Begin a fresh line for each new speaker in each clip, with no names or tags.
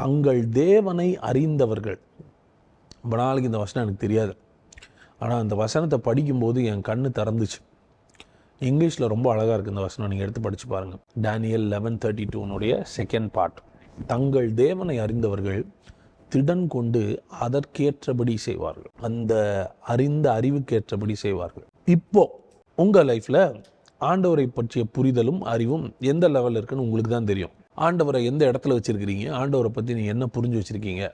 தங்கள் தேவனை அறிந்தவர்கள். ரொம்ப நாளைக்கு இந்த வசனம் எனக்கு தெரியாது. ஆனால் அந்த வசனத்தை படிக்கும்போது என் கண்ணு திறந்துச்சு. இங்கிலீஷில் ரொம்ப அழகாக இருக்குது இந்த வசனம். நீங்கள் எடுத்து படித்து பாருங்கள் டேனியல் லெவன் தேர்ட்டி டூனுடைய செகண்ட் பார்ட் தங்கள் தேவனை அறிந்தவர்கள் திடன் கொண்டு அதற்கேற்றபடி செய்வார்கள். அந்த அறிந்த அறிவுக்கேற்றபடி செய்வார்கள். இப்போ உங்கள் லைஃப்பில் ஆண்டவரை பற்றிய புரிதலும் அறிவும் எந்த லெவலில் இருக்குன்னு உங்களுக்கு தான் தெரியும். ஆண்டவரை எந்த இடத்துல வச்சுருக்கிறீங்க? ஆண்டவரை பற்றி நீங்கள் என்ன புரிஞ்சு வச்சுருக்கீங்க?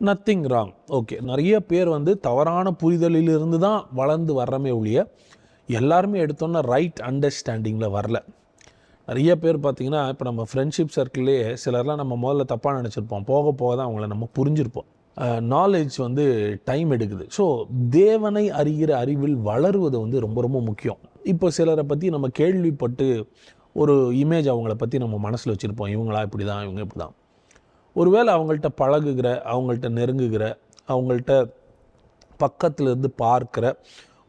நத்திங் ராங் ஓகே நிறைய பேர் வந்து தவறான புரிதலிலிருந்து தான் வளர்ந்து வர்றமே ஒழிய எல்லாருமே எடுத்தோன்னா ரைட் அண்டர்ஸ்டாண்டிங்கில் வரல. நிறைய பேர் பார்த்திங்கன்னா இப்போ நம்ம ஃப்ரெண்ட்ஷிப் சர்க்கிள்லேயே சிலர்லாம் நம்ம முதல்ல தப்பாக நினச்சிருப்போம். போக போக தான் அவங்கள நம்ம புரிஞ்சிருப்போம். நாலேஜ் வந்து டைம் எடுக்குது. ஸோ தேவனை அறிகிற அறிவில் வளருவது வந்து ரொம்ப ரொம்ப முக்கியம். இப்போ சிலரை பற்றி நம்ம கேள்விப்பட்டு ஒரு இமேஜ் அவங்கள பற்றி நம்ம மனசில் வச்சுருப்போம். இவங்களா இப்படி தான் இவங்க இப்படி தான் ஒருவேளை அவங்கள்ட்ட பழகுகிற அவங்கள்ட்ட நெருங்குகிற அவங்கள்ட்ட பக்கத்தில் இருந்து பார்க்குற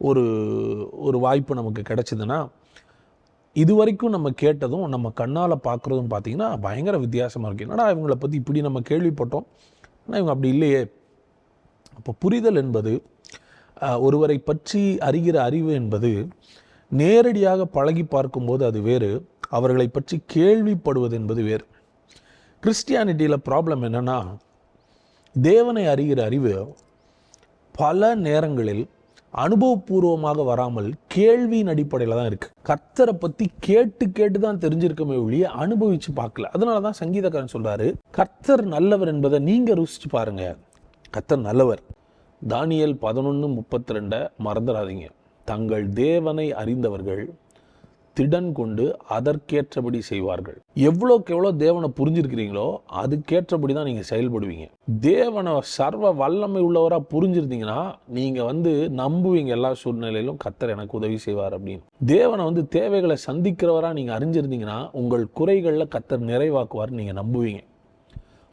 ஒரு ஒரு வாய்ப்பு நமக்கு கிடச்சிதுன்னா இது வரைக்கும் நம்ம கேட்டதும் நம்ம கண்ணால் பார்க்குறதும் பார்த்தீங்கன்னா பயங்கர வித்தியாசமாக இருக்குது என்னடா இவங்கள பற்றி இப்படி நம்ம கேள்விப்பட்டோம்? ஆனால் இவங்க அப்படி இல்லையே. அப்போ புரிதல் என்பது ஒருவரை பற்றி அறிகிற அறிவு என்பது நேரடியாக பழகி பார்க்கும்போது அது வேறு. அவர்களை பற்றி கேள்விப்படுவது என்பது வேறு. கிறிஸ்டியானிட்டியில் ப்ராப்ளம் என்னன்னா தேவனை அறிகிற அறிவு பல நேரங்களில் அனுபவபூர்வமாக வராமல் கேள்வியின் அடிப்படையில் தான் இருக்குது கர்த்தரை பற்றி கேட்டு கேட்டு தான் தெரிஞ்சிருக்கமே ஒழிய அனுபவித்து பார்க்கல. அதனால தான் சங்கீதக்காரன் சொல்கிறாரு கர்த்தர் நல்லவர் என்பதை நீங்கள் ருசிச்சு பாருங்கள் கர்த்தர் நல்லவர். தானியல் பதினொன்று முப்பத்தி ரெண்டை மறந்துடாதீங்க. தங்கள் தேவனை அறிந்தவர்கள் திடன் கொண்டு அதற்கேற்றபடி செய்வார்கள். எவ்வளோக்கு எவ்வளோ தேவனை புரிஞ்சிருக்கிறீங்களோ அதுக்கேற்றபடி தான் நீங்கள் செயல்படுவீங்க. தேவனை சர்வ வல்லமை உள்ளவராக புரிஞ்சிருந்தீங்கன்னா நீங்கள் வந்து நம்புவீங்க எல்லா சூழ்நிலையிலும் கத்தர் எனக்கு உதவி செய்வார் அப்படின்னு. தேவனை வந்து தேவைகளை சந்திக்கிறவராக நீங்கள் அறிஞ்சிருந்தீங்கன்னா உங்கள் குறைகளில் கத்தர் நிறைவாக்குவார் நீங்கள் நம்புவீங்க.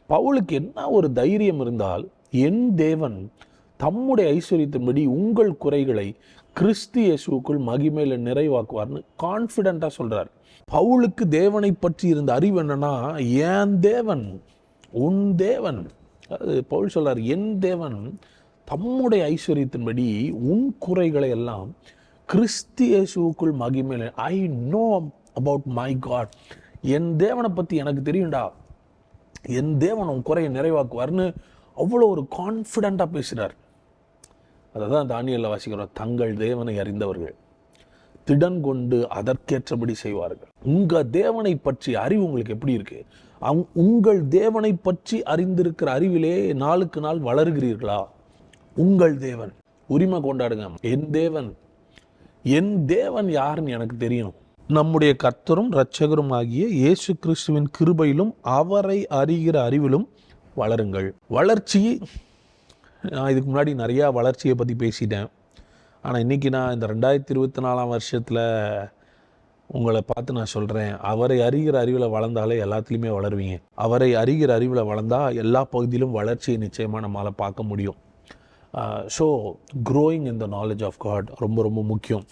பவுலுக்கு என்ன ஒரு தைரியம் இருந்தால் என் தேவன் தம்முடைய ஐஸ்வர்யத்தின்படி உங்கள் குறைகளை கிறிஸ்து இயேசுக்குள் மகிமையில் நிறைவாக்குவார்னு கான்ஃபிடெண்ட்டாக சொல்கிறார் பவுலுக்கு தேவனை பற்றி இருந்த அறிவு என்னன்னா என் தேவன்? உன் தேவன். அது பவுல் சொல்கிறார் என் தேவன் தம்முடைய ஐஸ்வர்யத்தின்படி உன் குறைகளை எல்லாம் கிறிஸ்து இயேசுவுக்குள் மகிமையில் I know about my God என் தேவனை பற்றி எனக்கு தெரியும்டா. என் தேவன் உன் குறையை நிறைவாக்குவார்னு அவ்வளோ ஒரு கான்ஃபிடெண்ட்டாக பேசுகிறார் அதை தான் தானியலில் வாசிக்கிறோம். தங்கள் தேவனை அறிந்தவர்கள். திடன் கொண்டு அதற்கேற்றபடி செய்வார்கள். உங்கள் தேவனை பற்றி அறிவு உங்களுக்கு எப்படி இருக்கு? அவங் உங்கள் தேவனை பற்றி அறிந்திருக்கிற அறிவிலே நாளுக்கு நாள் வளர்கிறீர்களா? உங்கள் தேவன். உரிமை கொண்டாடுங்க. என் தேவன். என் தேவன் யாருன்னு எனக்கு தெரியும். நம்முடைய கர்த்தரும் இரட்சகரும் ஆகிய இயேசு கிறிஸ்துவின் கிருபையிலும் அவரை அறிகிற அறிவிலும் வளருங்கள். வளர்ச்சி நான் இதுக்கு முன்னாடி நிறையா வளர்ச்சியை பற்றி பேசிட்டேன். ஆனால் இன்றைக்கி நான் இந்த ரெண்டாயிரத்தி இருபத்தி நாலாம் வருஷத்தில் உங்களை பார்த்து நான் சொல்கிறேன் அவரை அறிகிற அறிவில் வளர்ந்தாலே எல்லாத்துலேயுமே வளருவீங்க. அவரை அறிகிற அறிவில் வளர்ந்தால் எல்லா பகுதியிலும் வளர்ச்சியை நிச்சயமாக நம்மளால் பார்க்க முடியும். So growing in the knowledge of God ரொம்ப ரொம்ப முக்கியம்.